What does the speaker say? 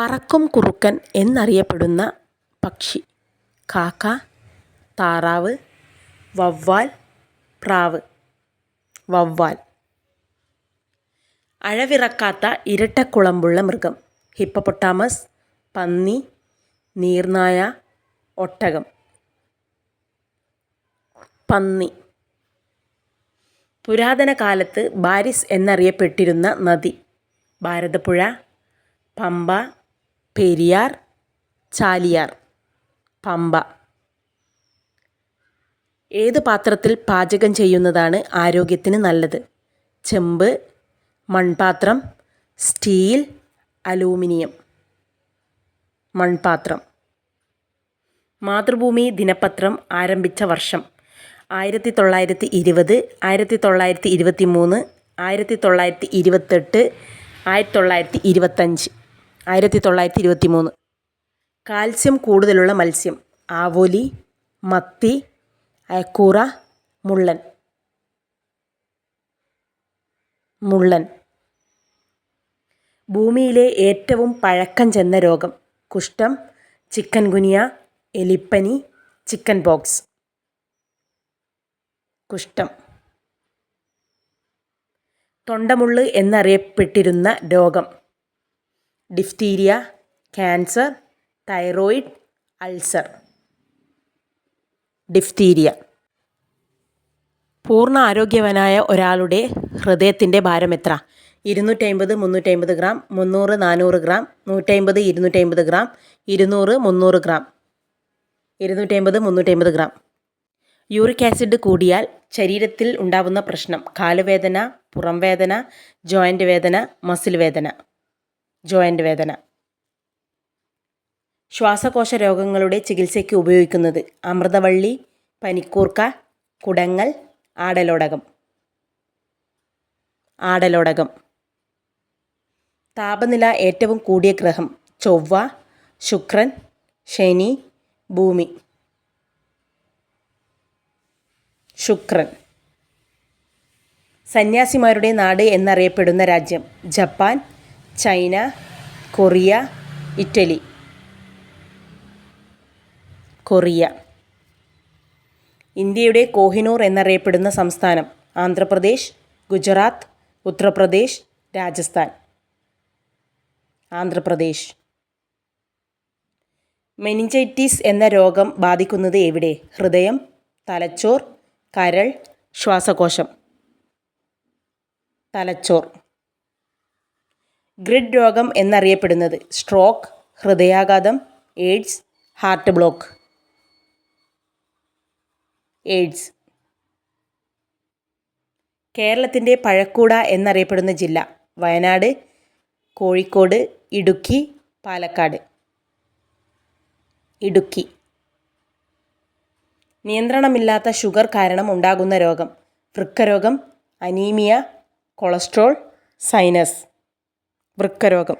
പറക്കും കുറുക്കൻ എന്നറിയപ്പെടുന്ന പക്ഷി. കാക്ക താറാവ് വവ്വാൽ പ്രാവ്. വവ്വാൽ. അഴവിറക്കാത്ത ഇരട്ടക്കുളമ്പുള്ള മൃഗം. ഹിപ്പപ്പൊട്ടാമസ് പന്നി നീർനായ ഒട്ടകം. പന്നി. പുരാതന കാലത്ത് ബാരിസ് എന്നറിയപ്പെട്ടിരുന്ന നദി. ഭാരതപ്പുഴ പമ്പ പെരിയാർ ചാലിയാർ പമ്പ. ഏത് പാത്രത്തിൽ പാചകം ചെയ്യുന്നതാണ് ആരോഗ്യത്തിന് നല്ലത്? ചെമ്പ് മൺപാത്രം സ്റ്റീൽ അലൂമിനിയം. മൺപാത്രം. മാതൃഭൂമി ദിനപത്രം ആരംഭിച്ച വർഷം. ആയിരത്തി തൊള്ളായിരത്തി ഇരുപത് ആയിരത്തി തൊള്ളായിരത്തി ഇരുപത്തി മൂന്ന് ആയിരത്തി തൊള്ളായിരത്തി ഇരുപത്തെട്ട് ആയിരത്തി തൊള്ളായിരത്തി ഇരുപത്തഞ്ച് ആയിരത്തി തൊള്ളായിരത്തി ഇരുപത്തി മൂന്ന് കാൽസ്യം കൂടുതലുള്ള മത്സ്യം. ആവോലി മത്തി അയക്കൂറ മുള്ളൻ. മുള്ളൻ. ഭൂമിയിലെ ഏറ്റവും പഴക്കം ചെന്ന രോഗം. കുഷ്ഠം ചിക്കൻ ഗുനിയ എലിപ്പനി ചിക്കൻ ബോക്സ് കുഷ്ഠം. തൊണ്ടമുള്ള് എന്നറിയപ്പെട്ടിരുന്ന രോഗം. Diphtheria cancer thyroid ulcer. Diphtheria. പൂർണ ആരോഗ്യവനായ ഒരാളുടെ ഹൃദയത്തിന്റെ ഭാരം എത്ര? ഇരുന്നൂറ്റമ്പത് മുന്നൂറ്റമ്പത് ഗ്രാം മുന്നൂറ് നാനൂറ് ഗ്രാം നൂറ്റമ്പത് ഇരുന്നൂറ്റമ്പത് ഗ്രാം ഇരുന്നൂറ് മുന്നൂറ് ഗ്രാം. ഇരുന്നൂറ്റമ്പത് മുന്നൂറ്റമ്പത് ഗ്രാം. യൂറിക് ആസിഡ് കൂടിയാൽ ശരീരത്തിൽ ഉണ്ടാകുന്ന പ്രശ്നം കാലുവേദന പുറംവേദന ജോയിന്റ് വേദന മസിൽ വേദന. ജോയിന്റ് വേദന. ശ്വാസകോശ രോഗങ്ങളുടെ ചികിത്സയ്ക്ക് ഉപയോഗിക്കുന്നത് അമൃതവള്ളി പനിക്കൂർക്ക കുടങ്ങൽ ആടലോടകം. ആടലോടകം. താപനില ഏറ്റവും കൂടിയ ഗ്രഹം ചൊവ്വ ശുക്രൻ ശനി ഭൂമി. ശുക്രൻ. സന്യാസിമാരുടെ നാട് എന്നറിയപ്പെടുന്ന രാജ്യം Japan. China Korea Italy. Korea. ഇന്ത്യയുടെ കോഹിനൂർ എന്നറിയപ്പെടുന്ന സംസ്ഥാനം ആന്ധ്രാപ്രദേശ് ഗുജറാത്ത് ഉത്തർപ്രദേശ് രാജസ്ഥാൻ. ആന്ധ്രാപ്രദേശ്. മെനിഞ്ചൈറ്റിസ് എന്ന രോഗം ബാധിക്കുന്നത് എവിടെ? ഹൃദയം തലച്ചോർ കരൾ ശ്വാസകോശം. തലച്ചോർ. ഗ്രിഡ് രോഗം എന്നറിയപ്പെടുന്നത്. സ്ട്രോക്ക് ഹൃദയാഘാതം എയ്ഡ്സ് ഹാർട്ട് ബ്ലോക്ക്. എയ്ഡ്സ്. കേരളത്തിന്റെ പഴക്കൂട എന്നറിയപ്പെടുന്ന ജില്ല. വയനാട് കോഴിക്കോട് ഇടുക്കി പാലക്കാട്. ഇടുക്കി. നിയന്ത്രണമില്ലാത്ത ഷുഗർ കാരണം ഉണ്ടാകുന്ന രോഗം. വൃക്കരോഗം അനീമിയ കൊളസ്ട്രോൾ സൈനസ്. വൃക്കരോഗം.